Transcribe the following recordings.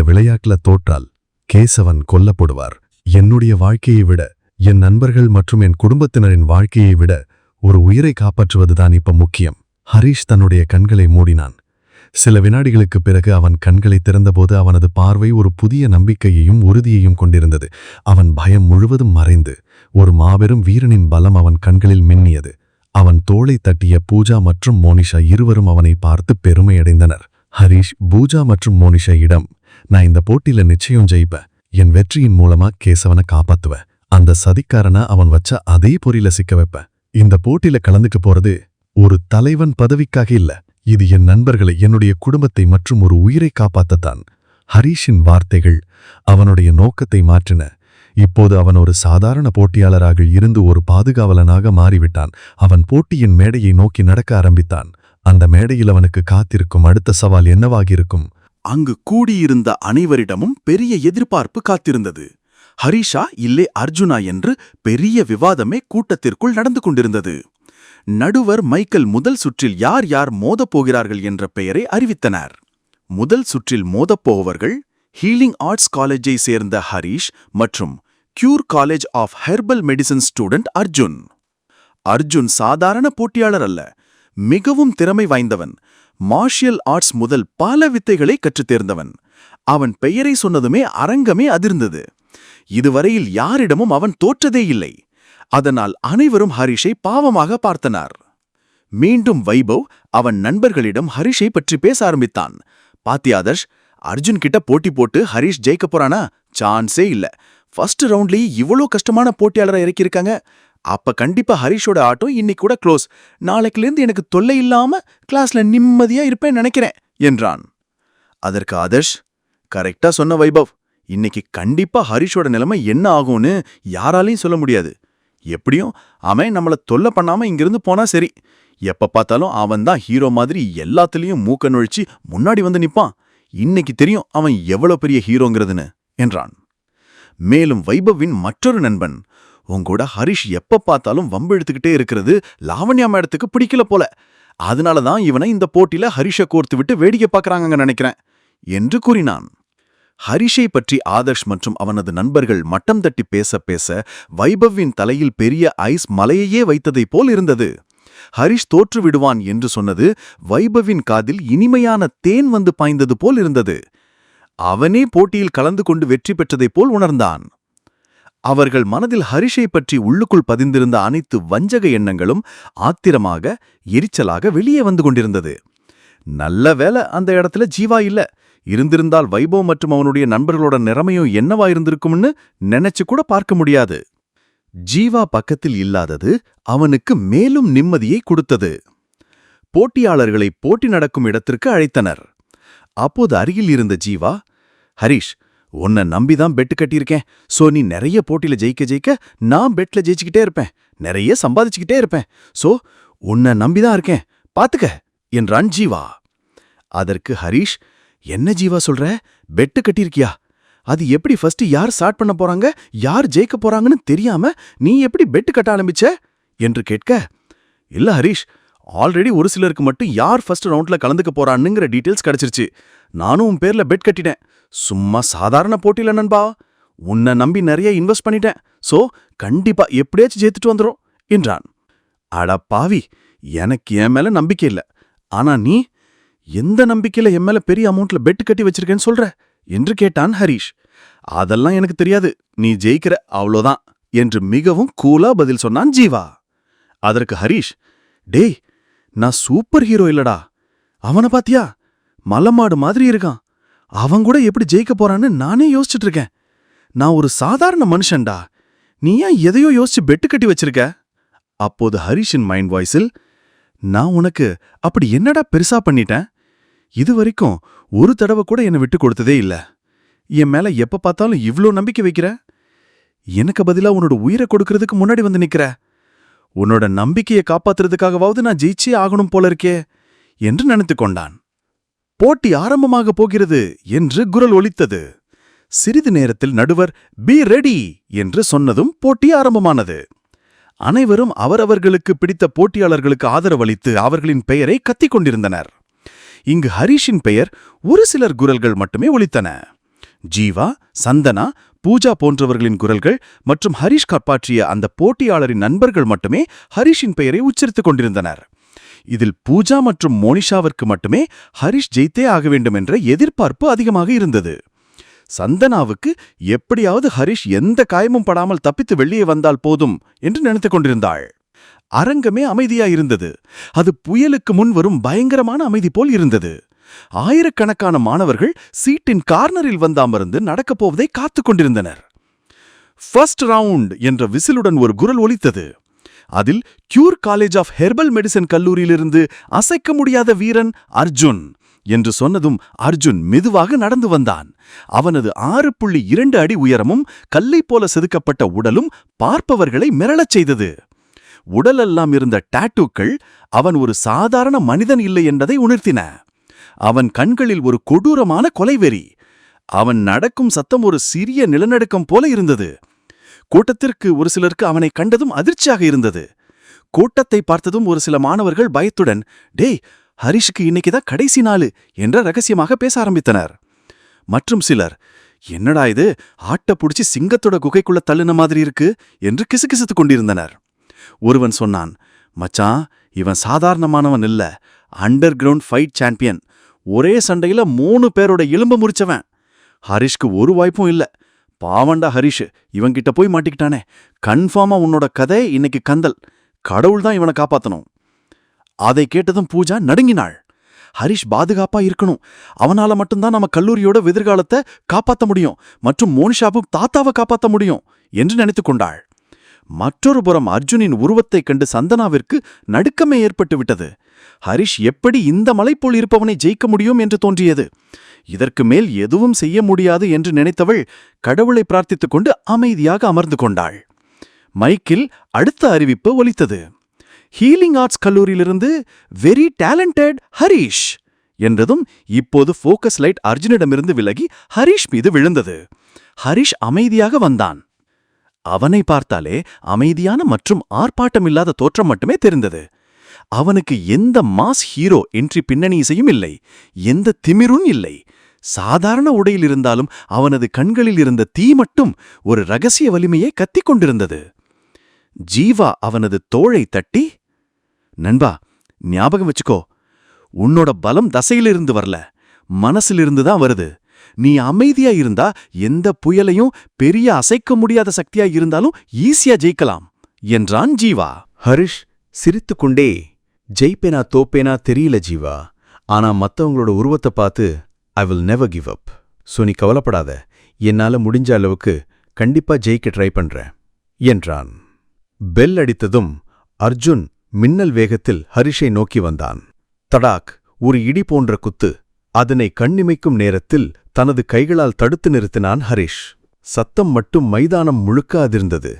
இந்த விளையாட்டுல தோற்றால் கேசவன் கொல்லப்படுவார். என்னுடைய வாழ்க்கையை விட என் நண்பர்கள் மற்றும் என் குடும்பத்தினரின் வாழ்க்கையை விட ஒரு உயிரை காப்பாற்றுவதுதான் இப்ப முக்கியம். ஹரீஷ் தன்னுடைய கண்களை மூடினான். சில வினாடிகளுக்குப் பிறகு அவன் கண்களை திறந்தபோது அவனது பார்வை ஒரு புதிய நம்பிக்கையையும் உறுதியையும் கொண்டிருந்தது. அவன் பயம் முழுவதும் மறைந்து ஒரு மாபெரும் வீரனின் பலம் அவன் கண்களில் மின்னியது. அவன் தோளை தட்டிய பூஜா மற்றும் மோனிஷா இருவரும் அவனை பார்த்து பெருமையடைந்தனர். ஹரீஷ் பூஜா மற்றும் மோனிஷா இடம் நான் இந்த போட்டியில நிச்சயம் ஜெயிப்பேன் என் வெற்றியின் மூலமா கேசவனை காப்பாத்துவேன் அந்த சதிக்காரனா அவன் வச்ச அதே பொறியில சிக்க வைப்பேன் இந்த போட்டியில கலந்துக்க போறது ஒரு தலைவன் பதவிக்காக இல்ல. இது என் நண்பர்களை என்னுடைய குடும்பத்தை மற்றும் ஒரு உயிரை காப்பாத்தத்தான். ஹரீஷின் வார்த்தைகள் அவனுடைய நோக்கத்தை மாற்றின. இப்போது அவன் ஒரு சாதாரண போட்டியாளராக இருந்து ஒரு பாதுகாவலனாக மாறிவிட்டான். அவன் போட்டியின் மேடையை நோக்கி நடக்க ஆரம்பித்தான். அந்த மேடையில் அவனுக்கு காத்திருக்கும் அடுத்த சவால் என்னவாகியிருக்கும்? அங்கு கூடியிருந்த அனைவரிடமும் பெரிய எதிர்பார்ப்பு காத்திருந்தது. ஹரிஷா இல்லே அர்ஜுனா என்று பெரிய விவாதமே கூட்டத்திற்குள் நடந்து கொண்டிருந்தது. நடுவர் மைக்கேல் முதல் சுற்றில் யார் யார் மோதப் போகிறார்கள் என்ற பெயரை அறிவித்தனர். முதல் சுற்றில் மோதப்போவர்கள் ஹீலிங் ஆர்ட்ஸ் காலேஜை சேர்ந்த ஹரிஷ் மற்றும் cure college of herbal medicine student Arjun. Arjun சாதாரண போட்டியாளர் அல்ல மிகவும் திறமை வாய்ந்தவன். மார்ஷியல் ஆர்ட்ஸ் முதல் பல வித்தைகளை கற்றுத் தேர்ந்தவன். அவன் பெயரை சொன்னதுமே அரங்கமே அதிர்ந்தது. இதுவரையில் யாரிடமும் அவன் தோற்றதே இல்லை. அதனால் அனைவரும் ஹரிஷை பாவமாக பார்த்தனர். மீண்டும் வைபவ் அவன் நண்பர்களிடம் ஹரிஷை பற்றி பேச ஆரம்பித்தான். பாத்தியாதர்ஷ் அர்ஜுன் கிட்ட போட்டி போட்டு ஹரிஷ் ஜெயிக்க போறானா? சான்ஸே இல்ல. ஃபர்ஸ்ட் ரவுண்ட்லயே இவ்வளோ கஷ்டமான போட்டியாளரை இறக்கியிருக்காங்க. அப்ப கண்டிப்பா ஹரிஷோட ஆட்டோ இன்னைக்கு கூட க்ளோஸ் நாளைக்குலேருந்து எனக்கு தொல்லை இல்லாம கிளாஸ்ல நிம்மதியா இருப்பேன் நினைக்கிறேன் என்றான். அதற்கு ஆதர்ஷ் கரெக்டா சொன்ன வைபவ். இன்னைக்கு கண்டிப்பா ஹரிஷோட நிலைமை என்ன ஆகும்னு யாராலையும் சொல்ல முடியாது. எப்படியும் அவன் நம்மள தொல்லை பண்ணாம இங்கிருந்து போனா சரி. எப்ப பார்த்தாலும் அவன் தான் ஹீரோ மாதிரி எல்லாத்துலயும் மூக்க நொழிச்சு முன்னாடி வந்து நிப்பான். இன்னைக்கு தெரியும் அவன் எவ்வளவு பெரிய ஹீரோங்கிறதுன்னு என்றான். மேலும் வைபவின் மற்றொரு நண்பன் உங்கூட ஹரிஷ் எப்ப பார்த்தாலும் வம்பு எடுத்துக்கிட்டே இருக்கிறது லாவண்யா மேடத்துக்கு பிடிக்கல போல. அதனால தான் இவனை இந்த போட்டியில ஹரிஷை கோர்த்து விட்டு வேடிக்கை பார்க்கறாங்க நினைக்கிறேன் என்று கூறினான். ஹரிஷை பற்றி ஆதர்ஷ் மற்றும் அவனது நண்பர்கள் மட்டம் தட்டி பேச பேச வைபவின் தலையில் பெரிய ஐஸ் மலையையே வைத்ததைப் போல் இருந்தது. ஹரிஷ் தோற்று விடுவான் என்று சொன்னது வைபவின் காதில் இனிமையான தேன் வந்து பாய்ந்தது போல் இருந்தது. அவனே போட்டியில் கலந்து கொண்டு வெற்றி பெற்றதைப் போல் உணர்ந்தான். அவர்கள் மனதில் ஹரிஷை பற்றி உள்ளுக்குள் பதிந்திருந்த அனைத்து வஞ்சக எண்ணங்களும் ஆத்திரமாக எரிச்சலாக வெளியே வந்து கொண்டிருந்தது. நல்ல வேலை அந்த இடத்துல ஜீவா இல்ல. இருந்திருந்தால் வைபவ் மற்றும் அவனுடைய நண்பர்களோட நிறமையும் என்னவா இருந்திருக்கும்னு நினைச்சு கூட பார்க்க முடியாது. ஜீவா பக்கத்தில் இல்லாதது அவனுக்கு மேலும் நிம்மதியை கொடுத்தது. போட்டியாளர்களை போட்டி நடக்கும் இடத்திற்கு அழைத்தனர். அப்போது அருகில் இருந்த ஜீவா ஹரிஷ் உன்னை நம்பிதான் பெட்டு கட்டியிருக்கேன். சோ நீ நிறைய போட்டியில ஜெயிக்க ஜெயிக்க நான் பெட்ல ஜெயிச்சுக்கிட்டே இருப்பேன். நிறைய சம்பாதிச்சுக்கிட்டே இருப்பேன். சோ உன்னை நம்பிதான் இருக்கேன். பாத்துக்க என்றான் ஜீவா அதற்கு ஹரிஷ் என்ன ஜீவா சொல்ற? பெட்டு கட்டியிருக்கியா? அது எப்படி ஃபர்ஸ்ட் யார் ஸ்டார்ட் பண்ண போறாங்க? யார் ஜெயிக்க போறாங்கன்னு தெரியாம நீ எப்படி பெட்டு கட்ட ஆரம்பிச்ச? என்று கேட்க இல்ல ஹரிஷ் ஆல்ரெடி ஒரு சிலருக்கு மட்டும் யார் ஃபர்ஸ்ட் ரவுண்ட்ல கலந்துக்க போறான்னுங்கிற டீட்டெயில்ஸ் கிடைச்சிருச்சு. நானும் உன் பேர்ல பெட் கட்டிட்டேன். சும்மா சாதாரண போட்டியில நண்பா. உன்னை நம்பி நிறைய இன்வெஸ்ட் பண்ணிட்டேன். சோ கண்டிப்பா எப்படியாச்சும் ஜெயித்துட்டு வந்துரும் என்றான். அட பாவி எனக்கு என் மேல நம்பிக்கை இல்ல. ஆனா நீ எந்த நம்பிக்கையில என் மேல பெரிய அமௌண்ட்ல பெட் கட்டி வச்சிருக்கேன்னு சொல்ற? என்று கேட்டான் ஹரிஷ். அதெல்லாம் எனக்கு தெரியாது. நீ ஜெயிக்கிற அவ்வளோதான் என்று மிகவும் கூலா பதில் சொன்னான் ஜீவா. அதற்கு ஹரீஷ் டேய் நான் சூப்பர் ஹீரோ இல்லடா. அவனை பாத்தியா? மலமாடு மாதிரி இருக்கான். அவன் கூட எப்படி ஜெயிக்க போறான்னு நானே யோசிச்சுட்டு இருக்கேன் நான் ஒரு சாதாரண மனுஷன்டா. நீ ஏன் எதையோ யோசிச்சு பெட்டு கட்டி வச்சிருக்க? அப்போது ஹரிஷின் மைண்ட் வாய்ஸில் நான் உனக்கு அப்படி என்னடா பெருசா பண்ணிட்டேன்? இது வரைக்கும் ஒரு தடவை கூட என்னை விட்டு கொடுத்ததே இல்ல. என் மேல எப்ப பார்த்தாலும் இவ்ளோ நம்பிக்கை வைக்கிற? எனக்கு பதிலா உன்னோட உயிரை கொடுக்கறதுக்கு முன்னாடி வந்து நிக்கிற? உன்னோட நம்பிக்கையை காப்பாத்துறதுக்காகவாவது நான் ஜெயிச்சே ஆகணும் போல இருக்கே என்று நினைத்து கொண்டான். போட்டி ஆரம்பமாக போகிறது என்று குரல் ஒலித்தது. சிறிது நேரத்தில் நடுவர் பி ரெடி என்று சொன்னதும் போட்டி ஆரம்பமானது. அனைவரும் அவரவர்களுக்கு பிடித்த போட்டியாளர்களுக்கு ஆதரவளித்து அவர்களின் பெயரை கத்திக் கொண்டிருந்தனர். இங்கு ஹரீஷின் பெயர் ஒரு சிலர் குரல்கள் மட்டுமே ஒலித்தன. ஜீவா சந்தனா பூஜா போன்றவர்களின் குரல்கள் மற்றும் ஹரிஷ் காப்பாற்றிய அந்த போட்டியாளரின் நண்பர்கள் மட்டுமே ஹரிஷின் பெயரை உச்சரித்துக் கொண்டிருந்தனர். இதில் பூஜா மற்றும் மோனிஷாவிற்கு மட்டுமே ஹரிஷ் ஜெயித்தே ஆக வேண்டும் என்ற எதிர்பார்ப்பு அதிகமாக இருந்தது. சந்தனாவுக்கு எப்படியாவது ஹரிஷ் எந்த காயமும் படாமல் தப்பித்து வெளியே வந்தால் போதும் என்று நினைத்துக் கொண்டிருந்தாள். அரங்கமே அமைதியாயிருந்தது. அது புயலுக்கு முன் வரும் பயங்கரமான அமைதி போல் இருந்தது. ஆயிரக்கணக்கான மாணவர்கள் சீட்டின் கார்னரில் வந்தாமருந்து நடக்கப் போவதை காத்துக் கொண்டிருந்தனர். ஃபர்ஸ்ட் ரவுண்ட் என்ற விசிலுடன் ஒரு குரல் ஒலித்தது. அதில் cure college of herbal medicine கல்லூரியிலிருந்து அசைக்க முடியாத வீரன் அர்ஜுன் என்று சொன்னதும் அர்ஜுன் மெதுவாக நடந்து வந்தான். அவனது ஆறு புள்ளி இரண்டு அடி உயரமும் கல்லை போல செதுக்கப்பட்ட உடலும் பார்ப்பவர்களை மிரளச் செய்தது. உடலெல்லாம் இருந்த டாட்டூக்கள் அவன் ஒரு சாதாரண மனிதன் இல்லை என்பதை உணர்த்தின. அவன் கண்களில் ஒரு கொடூரமான கொலைவெறி. அவன் நடக்கும் சத்தம் ஒரு சிறிய நிலநடுக்கம் போல இருந்தது. கூட்டத்திற்கு ஒரு சிலருக்கு அவனை கண்டதும் அதிர்ச்சியாக இருந்தது. கூட்டத்தை பார்த்ததும் ஒரு சில மாணவர்கள் பயத்துடன் டேய் ஹரிஷுக்கு இன்னைக்கு தான் கடைசி நாளு என்ற ரகசியமாக பேச ஆரம்பித்தனர். மற்றும் சிலர் என்னடா இது ஆட்ட புடிச்சு சிங்கத்தோட குகைக்குள்ள தள்ளுன மாதிரி இருக்கு என்று கிசுகிசுத்துக் கொண்டிருந்தனர். ஒருவன் சொன்னான் மச்சான் இவன் சாதாரணமானவன் இல்ல அண்டர் கிரவுண்ட் ஃபைட் சாம்பியன். ஒரே சண்டையில மூணு பேரோட எலும்பு முறிச்சவன். ஹரிஷ்க்கு ஒரு வாய்ப்பும் இல்ல பாவண்டா ஹரிஷ் இவன்கிட்ட போய் மாட்டிக்கிட்டானே. கன்ஃபார்மா உன்னோட கதை இன்னைக்கு கந்தல். கடவுள் தான் இவனை காப்பாத்தணும். அதை கேட்டதும் பூஜா நடுங்கினாள். ஹரிஷ் பாதுகாப்பா இருக்கணும். அவனால மட்டும்தான் நம்ம கல்லூரியோட எதிர்காலத்தை காப்பாத்த முடியும். மற்றும் மோனிஷாவும் தாத்தாவை காப்பாத்த முடியும் என்று நினைத்துக் கொண்டாள். மற்றொரு புறம் அர்ஜுனின் உருவத்தைக் கண்டு சந்தனாவிற்கு நடுக்கமே ஏற்பட்டுவிட்டது. ஹரிஷ் எப்படி இந்த மலைப்போல் இருப்பவனை ஜெயிக்க முடியும் என்று தோன்றியது? இதற்கு மேல் எதுவும் செய்ய முடியாது என்று நினைத்தவள் கடவுளை பிரார்த்தித்துக் கொண்டு அமைதியாக அமர்ந்து கொண்டாள். மைக்கில் அடுத்த அறிவிப்பு ஒலித்தது. ஹீலிங் ஆர்ட்ஸ் கல்லூரியிலிருந்து வெரி டேலண்டட் ஹரிஷ் என்றதும் இப்போது ஃபோக்கஸ் லைட் அர்ஜுனிடமிருந்து விலகி ஹரிஷ் மீது விழுந்தது. ஹரிஷ் அமைதியாக வந்தான். அவனை பார்த்தாலே அமைதியான மற்றும் ஆர்ப்பாட்டமில்லாத தோற்றம் மட்டுமே தெரிந்தது. அவனுக்கு எந்த மாஸ் ஹீரோ என்று பின்னணி இசையும் இல்லை எந்த திமிரும் இல்லை. சாதாரண உடையில் இருந்தாலும் அவனது கண்களில் இருந்த தீ மட்டும் ஒரு ரகசிய வலிமையை கத்திக் கொண்டிருந்தது. ஜீவா அவனது தோளை தட்டி நண்பா ஞாபகம் வச்சுக்கோ உன்னோட பலம் தசையிலிருந்து வரல மனசிலிருந்து தான் வருது. நீ அமைதியா இருந்தா எந்த புயலையும் பெரிய அசைக்க முடியாத சக்தியா இருந்தாலும் ஈஸியா ஜெயிக்கலாம் என்றான் ஜீவா. ஹரிஷ் சிரித்துக்கொண்டே ஜெயிப்பேனா தோப்பேனா தெரியல ஜீவா. ஆனா மத்தவங்களோட உருவத்தை பார்த்து I will never give up so நீ கவலைப்படாத. என்னால முடிஞ்ச அளவுக்கு கண்டிப்பா ஜெயிக்க ட்ரை பண்றேன் என்றான். பெல் அடித்ததும் அர்ஜுன் மின்னல் வேகத்தில் ஹரிஷை நோக்கி வந்தான். தடாக் ஒரு இடி போன்ற குத்து அதனை கண்ணிமைக்கும் நேரத்தில் தனது கைகளால் தடுத்து நிறுத்தினான் ஹரிஷ். சத்தம் மட்டும் மைதானம் முழுக்க அதிர்ந்தது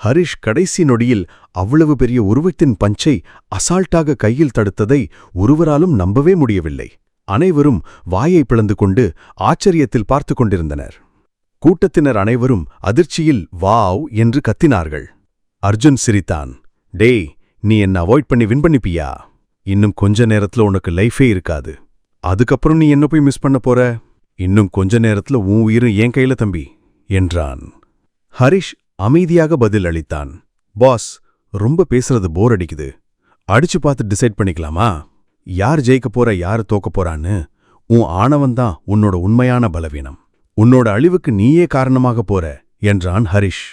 ஹரிஷ் கடைசி நொடியில் அவ்வளவு பெரிய உருவத்தின் பஞ்சை அசால்ட்டாக கையில் தடுத்ததை ஒருவராலும் நம்பவே முடியவில்லை. அனைவரும் வாயை பிளந்து கொண்டு ஆச்சரியத்தில் பார்த்து கொண்டிருந்தனர். கூட்டத்தினர் அனைவரும் அதிர்ச்சியில் வாவ் என்று கத்தினார்கள். அர்ஜுன் சிரித்தான். டேய் நீ என்ன அவாய்ட் பண்ணி வின் பண்ணிப்பியா? இன்னும் கொஞ்ச நேரத்துல உனக்கு லைஃபே இருக்காது. அதுக்கப்புறம் நீ என்ன போய் மிஸ் பண்ண போற? இன்னும் கொஞ்ச நேரத்துல உன் உயிரும் என் கையில தம்பி என்றான். ஹரிஷ் அமைதியாக பதில் அளித்தான். பாஸ் ரொம்ப பேசுறது போர் அடிக்குது. அடிச்சு பார்த்து டிசைட் பண்ணிக்கலாமா? யார் ஜெயிக்க போற யார் தோக்க போறான்னு உன் ஆணவன்தான் உன்னோட உண்மையான பலவீனம். உன்னோட அழிவுக்கு நீயே காரணமாக போற என்றான் ஹரிஷ்.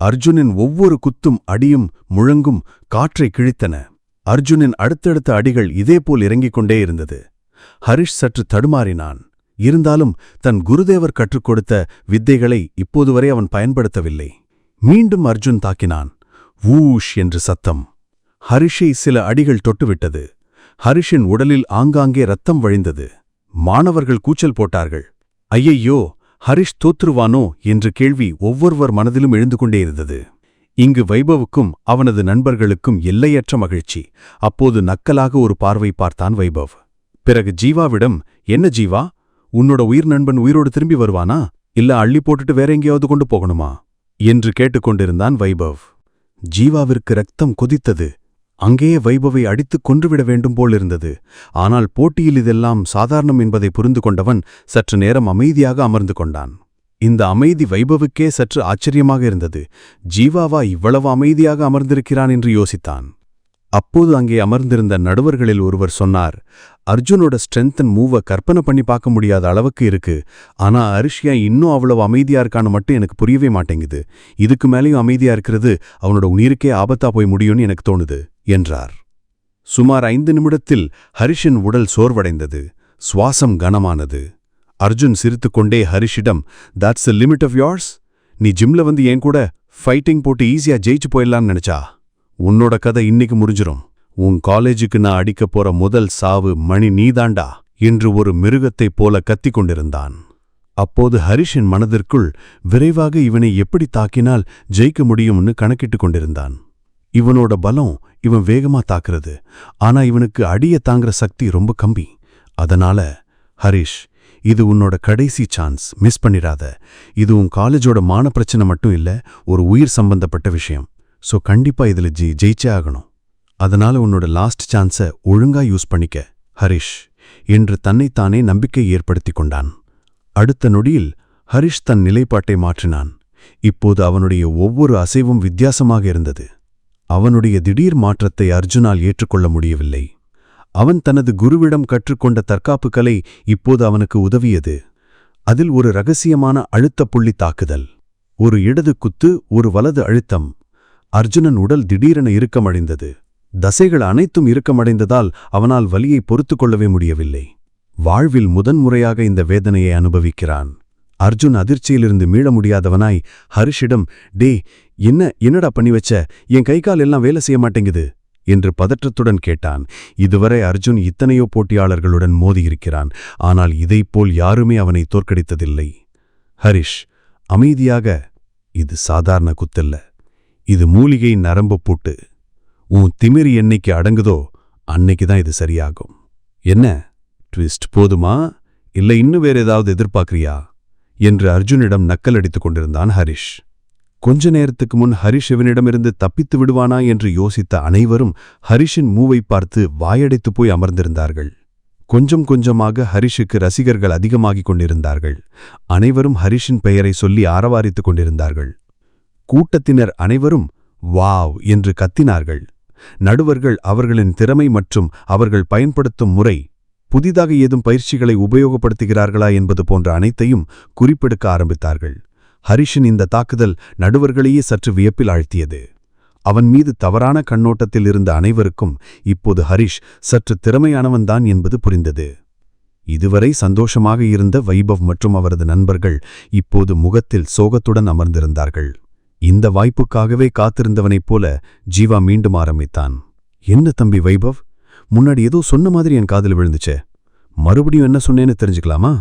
அர்ஜுனின் ஒவ்வொரு குத்தும் அடியும் முழங்கும் காற்றை கிழித்தன. அர்ஜுனின் அடுத்தடுத்த அடிகள் இதேபோல் இறங்கிக் கொண்டே இருந்தது. ஹரிஷ் சற்று தடுமாறினான். இருந்தாலும் தன் குருதேவர் கற்றுக் கொடுத்த வித்தைகளை இப்போது வரை அவன் பயன்படுத்தவில்லை. மீண்டும் அர்ஜுன் தாக்கினான். வூஷ் என்று சத்தம். ஹரிஷை சில அடிகள் தொட்டுவிட்டது. ஹரிஷின் உடலில் ஆங்காங்கே ரத்தம் வழிந்தது. மாணவர்கள் கூச்சல் போட்டார்கள். ஐயையோ ஹரிஷ் தோற்றுவானோ என்ற கேள்வி ஒவ்வொருவர் மனதிலும் எழுந்து கொண்டே இருந்தது. இங்கு வைபவுக்கும் அவனது நண்பர்களுக்கும் எல்லையற்ற மகிழ்ச்சி. அப்போது நக்கலாக ஒரு பார்வை பார்த்தான் வைபவ். பிறகு ஜீவாவிடம் என்ன ஜீவா? உன்னோட உயிர் நண்பன் உயிரோடு திரும்பி வருவானா? இல்ல அள்ளி போட்டுட்டு வேற எங்கேயாவது கொண்டு போகணுமா? என்று கேட்டுக்கொண்டிருந்தான் வைபவ். ஜீவாவிற்கு ரத்தம் கொதித்தது. அங்கேயே வைபவை அடித்துக் கொன்றுவிட வேண்டும் போலிருந்தது ஆனால் போட்டியில் இதெல்லாம் சாதாரணம் என்பதை புரிந்து கொண்டவன் சற்று நேரம் அமைதியாக அமர்ந்து கொண்டான். இந்த அமைதி வைபவுக்கே சற்று ஆச்சரியமாக இருந்தது. ஜீவாவா இவ்வளவு அமைதியாக அமர்ந்திருக்கிறான் என்று யோசித்தான். அப்போது அங்கே அமர்ந்திருந்த நடுவர்களில் ஒருவர் சொன்னார் அர்ஜுனோட ஸ்ட்ரென்த் அண்ட் மூவ கற்பனை பண்ணி பார்க்க முடியாத அளவுக்கு இருக்கு. ஆனா அரிஷியா இன்னும் அவ்வளவு அமைதியா இருக்கான்னு மட்டும் எனக்கு புரியவே மாட்டேங்குது. இதுக்கு மேலேயும் அமைதியா இருக்கிறது அவனோட உயிருக்கே ஆபத்தா போய் முடியும்னு எனக்கு தோணுது என்றார். சுமார் ஐந்து நிமிடத்தில் ஹரிஷின் உடல் சோர்வடைந்தது. சுவாசம் கனமானது. அர்ஜுன் சிரித்துக்கொண்டே ஹரிஷிடம் that's the limit of yours நீ ஜிம்ல வந்து ஏன் கூட ஃபைட்டிங் போட்டு ஈஸியா ஜெயிச்சு போயிடலாம்னு நினைச்சா? உன்னோட கதை இன்னைக்கு முடிஞ்சிரும். உன் காலேஜுக்கு நான் அடிக்கப் போற முதல் சாவு மணி நீதாண்டா? என்று ஒரு மிருகத்தைப் போல கத்திக் கொண்டிருந்தான். அப்போது ஹரிஷின் மனதிற்குள் விரைவாக இவனை எப்படி தாக்கினால் ஜெயிக்க முடியும்னு கணக்கிட்டுக் கொண்டிருந்தான். இவனோட பலம் இவன் வேகமா தாக்குறது. ஆனா இவனுக்கு அடிய தாங்குற சக்தி ரொம்ப கம்பி அதனால ஹரிஷ் இது உன்னோட கடைசி சான்ஸ். மிஸ் பண்ணிடாத இது உன் காலேஜோட மான பிரச்சனை மட்டும் இல்ல ஒரு உயிர் சம்பந்தப்பட்ட விஷயம். சோ கண்டிப்பா இதுல ஜெ ஜெயிச்சே ஆகணும். அதனால உன்னோட லாஸ்ட் சான்ஸை ஒழுங்கா யூஸ் பண்ணிக்க ஹரிஷ் என்று தன்னைத்தானே நம்பிக்கை ஏற்படுத்திக் கொண்டான். அடுத்த நொடியில் ஹரிஷ் தன் நிலைப்பாட்டை மாற்றினான். இப்போது அவனுடைய ஒவ்வொரு அசைவும் வித்தியாசமாக இருந்தது. அவனுடைய திடீர் மாற்றத்தை அர்ஜுனால் ஏற்றுக்கொள்ள முடியவில்லை. அவன் தனது குருவிடம் கற்றுக்கொண்ட தற்காப்பு கலை இப்போது அவனுக்கு உதவியது. அதில் ஒரு ரகசியமான அழுத்த புள்ளி தாக்குதல். ஒரு இடது குத்து ஒரு வலது அழுத்தம். அர்ஜுனன் உடல் திடீரென இறுக்கமடைந்தது. தசைகள் அனைத்தும் இறுக்கமடைந்ததால் அவனால் வலியை பொறுத்துக் கொள்ளவே முடியவில்லை. வாழ்வில் முதன்முறையாக இந்த வேதனையை அனுபவிக்கிறான். அர்ஜுன் அதிர்ச்சியிலிருந்து மீள முடியாதவனாய் ஹரிஷிடம் டே என்ன என்னடா பண்ணி வச்ச? என் கை கால் எல்லாம் வேலை செய்ய மாட்டேங்குது என்று பதற்றத்துடன் கேட்டான். இதுவரை அர்ஜுன் இத்தனையோ போட்டியாளர்களுடன் மோதியிருக்கிறான். ஆனால் இதைப்போல் யாருமே அவனை தோற்கடித்ததில்லை. ஹரிஷ் அமைதியாக. இது சாதாரண குத்தல்ல. இது மூலிகை நரம்பு பூட்டு. உன் திமிரி என்னைக்கு அடங்குதோ அன்னைக்கு தான் இது சரியாகும். என்ன? ட்விஸ்ட் போதுமா? இல்லை இன்னும் வேற ஏதாவது எதிர்பார்க்கறியா? என்று அர்ஜுனிடம் நக்கல் அடித்துக் கொண்டிருந்தான் ஹரிஷ். கொஞ்ச நேரத்துக்கு முன் ஹரிஷ் இவனிடமிருந்து தப்பித்து விடுவானா என்று யோசித்த அனைவரும் ஹரிஷின் மூவை பார்த்து வாயடைத்துப் போய் அமர்ந்திருந்தார்கள். கொஞ்சம் கொஞ்சமாக ஹரிஷுக்கு ரசிகர்கள் அதிகமாகிக் கொண்டிருந்தார்கள். அனைவரும் ஹரிஷின் பெயரை சொல்லி ஆரவாரித்துக் கொண்டிருந்தார்கள். கூட்டத்தினர் அனைவரும் வாவ் என்று கத்தினார்கள். நடுவர்கள் அவர்களின் திறமை மற்றும் அவர்கள் பயன்படுத்தும் முறை புதிதாக ஏதும் பயிற்சிகளை உபயோகப்படுத்துகிறார்களா என்பது போன்ற அனைத்தையும் குறிப்பெடுக்க ஆரம்பித்தார்கள். ஹரிஷின் இந்த தாக்குதல் நடுவர்களையே சற்று வியப்பில் ஆழ்த்தியது. அவன் மீது தவறான கண்ணோட்டத்தில் இருந்த அனைவருக்கும் இப்போது ஹரிஷ் சற்று திறமையானவன்தான் என்பது புரிந்தது. இதுவரை சந்தோஷமாக இருந்த வைபவ் மற்றும் அவரது நண்பர்கள் இப்போது முகத்தில் சோகத்துடன் அமர்ந்திருந்தார்கள். இந்த வாய்ப்புக்காகவே காத்திருந்தவனைப் போல ஜீவா மீண்டும் ஆரம்பித்தான். என்ன தம்பி வைபவ்? முன்னாடி ஏதோ சொன்ன மாதிரி என் காதில் விழுந்துச்சே. மறுபடியும் என்ன சொன்னேன்னு தெரிஞ்சுக்கலாமா?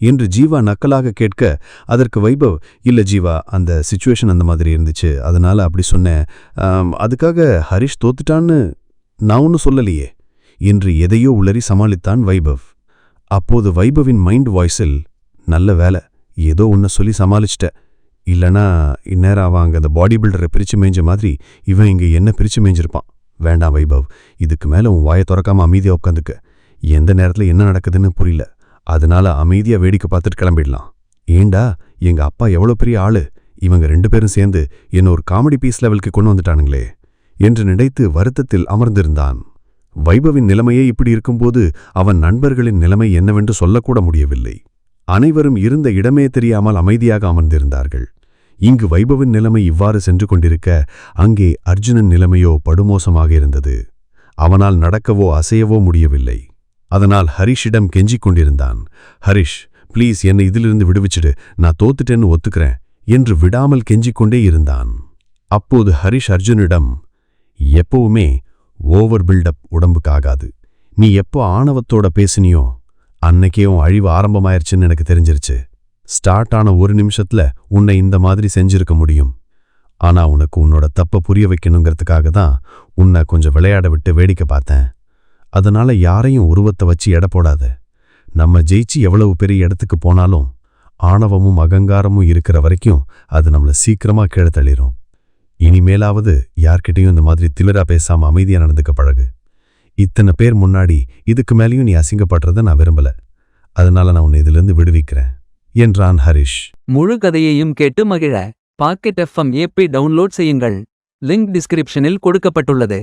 என்று ஜீவா நக்கலாக கேட்க அதற்கு வைபவ் இல்ல ஜீவா அந்த சுச்சுவேஷன் அந்த மாதிரி இருந்துச்சு. அதனால அப்படி சொன்னேன். அதுக்காக ஹரிஷ் தோத்துட்டான்னு நான் ஒன்னும் சொல்லலையே என்று எதையோ உளறி சமாளித்தான் வைபவ். அப்போது வைபவின் மைண்ட் வாய்ஸில் நல்ல வேலை ஏதோ ஒன்று சொல்லி சமாளிச்சிட்ட இல்லனா இந்நேரம் அவன் அங்கே அந்த பாடி பில்டரை பிரிச்சு மேய்ஞ்ச மாதிரி இவன் இங்க என்ன பிரிச்சு மேய்ஞ்சிருப்பான்? வேண்டாம் வைபவ். இதுக்கு மேல உன் வாயை திறக்காமல் அமைதியா உட்காந்துக்க. எந்த நேரத்துல என்ன நடக்குதுன்னு புரியல. அதனால அமைதியா வேடிக்கை பார்த்துட்டு கிளம்பிடலாம். ஏண்டா எங்க அப்பா எவ்வளோ பெரிய ஆளு? இவங்க ரெண்டு பேரும் சேர்ந்து என்ன ஒரு காமெடி பீஸ் லெவலுக்கு கொண்டு வந்துட்டானுங்களே என்று நினைத்து வருத்தத்தில் அமர்ந்திருந்தான். வைபவின் நிலைமையே இப்படி இருக்கும்போது அவன் நண்பர்களின் நிலைமை என்னவென்று சொல்லக்கூட முடியவில்லை. அனைவரும் இருந்த இடமே தெரியாமல் அமைதியாக அமர்ந்திருந்தார்கள். இங்கு வைபவின் நிலைமை இவ்வாறு சென்று கொண்டிருக்க அங்கே அர்ஜுனன் நிலைமையோ படுமோசமாக இருந்தது. அவனால் நடக்கவோ அசையவோ முடியவில்லை. அதனால் ஹரிஷிடம் கெஞ்சிக் கொண்டிருந்தான். ஹரிஷ் ப்ளீஸ் என்னை இதிலிருந்து விடுவிச்சிடு. நான் தோத்துட்டேன்னு ஒத்துக்கிறேன் என்று விடாமல் கெஞ்சிக்கொண்டே இருந்தான். அப்போது ஹரிஷ் அர்ஜுனிடம் எப்பவுமே ஓவர் பில்டப் உடம்புக்காகாது நீ எப்போ ஆணவத்தோட பேசினியோ அன்னைக்கே உன் அழிவு ஆரம்பமாயிருச்சுன்னு எனக்கு தெரிஞ்சிருச்சு. ஸ்டார்ட் ஆன ஒரு நிமிஷத்துல உன்னை இந்த மாதிரி செஞ்சிருக்க முடியும். ஆனா உனக்கு உன்னோட தப்ப புரிய வைக்கணுங்கிறதுக்காக தான் உன்னை கொஞ்சம் விளையாட விட்டு வேடிக்கை பார்த்தேன். அதனால யாரையும் உருவத்தை வச்சு எடை போடாத. நம்ம ஜெயிச்சு எவ்வளவு பெரிய இடத்துக்கு போனாலும் ஆணவமும் அகங்காரமும் இருக்கிற வரைக்கும் அது நம்மள சீக்கிரமா கீழே தள்ளிரும். இனிமேலாவது யார்கிட்டயும் இந்த மாதிரி திமிரா பேசாம அமைதியா நடந்துக்க பழகு. இத்தனை பேர் முன்னாடி இதுக்கு மேலேயும் நீ அசிங்கப்படுறத நான் விரும்பல. அதனால நான் உன்னை இதிலிருந்து விடுவிக்கிறேன் என்றான் ஹரிஷ். முழு கதையையும் கேட்டு மகிழ. பாக்கெட் எஃப்எம் ஏபி டவுன்லோட் செய்யுங்கள். லிங்க் டிஸ்கிரிப்ஷனில் கொடுக்கப்பட்டுள்ளது.